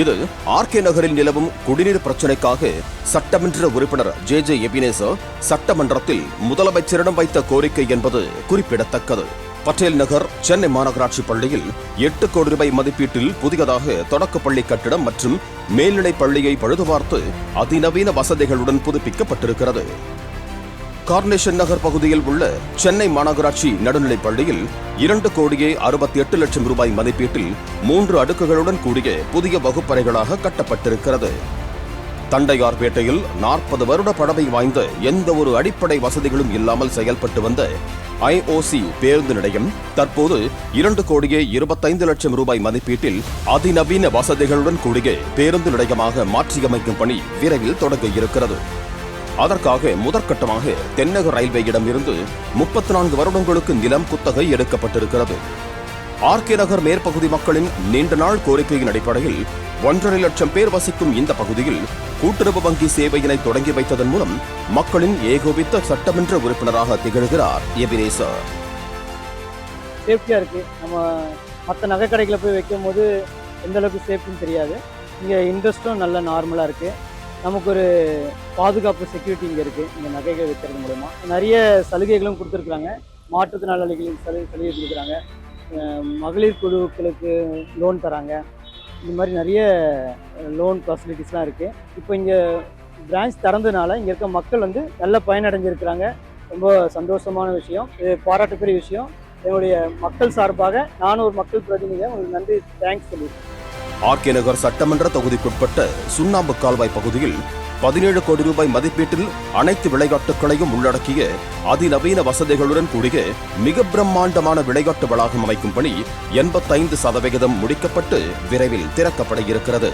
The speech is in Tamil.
இது ஆர்கே நகரில் நிலவும் குடிநீர் பிரச்சினைக்காக சட்டமன்ற உறுப்பினர் ஜே ஜே எபினேசர் சட்டமன்றத்தில் முதலமைச்சரிடம் வைத்த கோரிக்கை என்பது குறிப்பிடத்தக்கது. பட்டேல் நகர் சென்னை மாநகராட்சி பள்ளியில் எட்டு கோடி ரூபாய் மதிப்பீட்டில் புதியதாக தொடக்கப்பள்ளி கட்டிடம் மற்றும் மேல்நிலைப் பள்ளியை பழுதுபார்த்து அதிநவீன வசதிகளுடன் புதுப்பிக்கப்பட்டிருக்கிறது. கார்னேஷன் நகர் பகுதியில் உள்ள சென்னை மாநகராட்சி நடுநிலைப் பள்ளியில் இரண்டு கோடியே அறுபத்தி எட்டு லட்சம் ரூபாய் மதிப்பீட்டில் மூன்று அடுக்குகளுடன் கூடிய புதிய வகுப்பறைகளாக கட்டப்பட்டிருக்கிறது. தண்டையார்பேட்டையில் நாற்பது வருட பழமை வாய்ந்த எந்த ஒரு அடிப்படை வசதிகளும் இல்லாமல் செயல்பட்டு வந்த ஐஓசி பேருந்து நிலையம் தற்போது இரண்டு கோடியே இருபத்தைந்து லட்சம் ரூபாய் மதிப்பீட்டில் அதிநவீன வசதிகளுடன் கூடிய பேருந்து நிலையமாக மாற்றியமைக்கும் பணி விரைவில் தொடங்க இருக்கிறது. அதற்காக முதற்கட்டமாக தென்னக ரயில்வேயிடம் இருந்து முப்பத்தி நான்கு வருடங்களுக்கு நிலம் குத்தகை எடுக்கப்பட்டிருக்கிறது. ஆர்கே நகர் மேற்பகுதி மக்களின் நீண்ட நாள் கோரிக்கையின் அடிப்படையில் ஒன்றரை லட்சம் பேர் வசிக்கும் இந்த பகுதியில் கூட்டுறவு வங்கி சேவையினை தொடங்கி வைத்ததன் மூலம் மக்களின் ஏகோபித்த சட்டமன்ற உறுப்பினராக திகழ்கிறார் எபிரேசர் சேஃப்டியாக இருக்குது நம்ம மற்ற நகை கடைகளை போய் வைக்கும் போது எந்த அளவுக்கு சேஃப்டின்னு தெரியாது. இங்கே இன்ட்ரெஸ்ட்டும் நல்ல நார்மலாக இருக்குது நமக்கு ஒரு பாதுகாப்பு செக்யூரிட்டி இங்கே இருக்குது இந்த நகைகள் வைக்கிறது மூலயமா நிறைய சலுகைகளும் கொடுத்துருக்குறாங்க. மாற்றுத்திறனாளிகளின் சலுகை சலுகை கொடுக்குறாங்க. மகளிர் குழுக்களுக்கு லோன் தராங்க. இந்த மாதிரி நிறைய லோன் ஃபெசிலிட்டிஸ்லாம் இருக்குது இப்போ இங்கே பிரான்ச் திறந்ததுனால இங்கே இருக்க மக்கள் வந்து நல்ல பயனடைஞ்சிருக்கிறாங்க. ரொம்ப சந்தோஷமான விஷயம். இது பாராட்டுக்குரிய விஷயம். என்னுடைய மக்கள் சார்பாக நானும் ஒரு மக்கள் பிரதிநிதியாக உங்களுக்கு நன்றி தேங்க்ஸ் சொல்லியிருக்கேன். ஆர்கே நகர் சட்டமன்ற தொகுதிக்குட்பட்ட சுண்ணாம்பு கால்வாய் பகுதியில் பதினேழு கோடி ரூபாய் மதிப்பீட்டில் அனைத்து விளையாட்டுகளையும் உள்ளடக்கிய அதிநவீன வசதிகளுடன் கூடிய மிக பிரம்மாண்டமான விளையாட்டு வளாகம் அமைக்கும் பணி எண்பத்தைந்து சதவிகிதம் முடிக்கப்பட்டு விரைவில் திறக்கப்பட இருக்கிறது.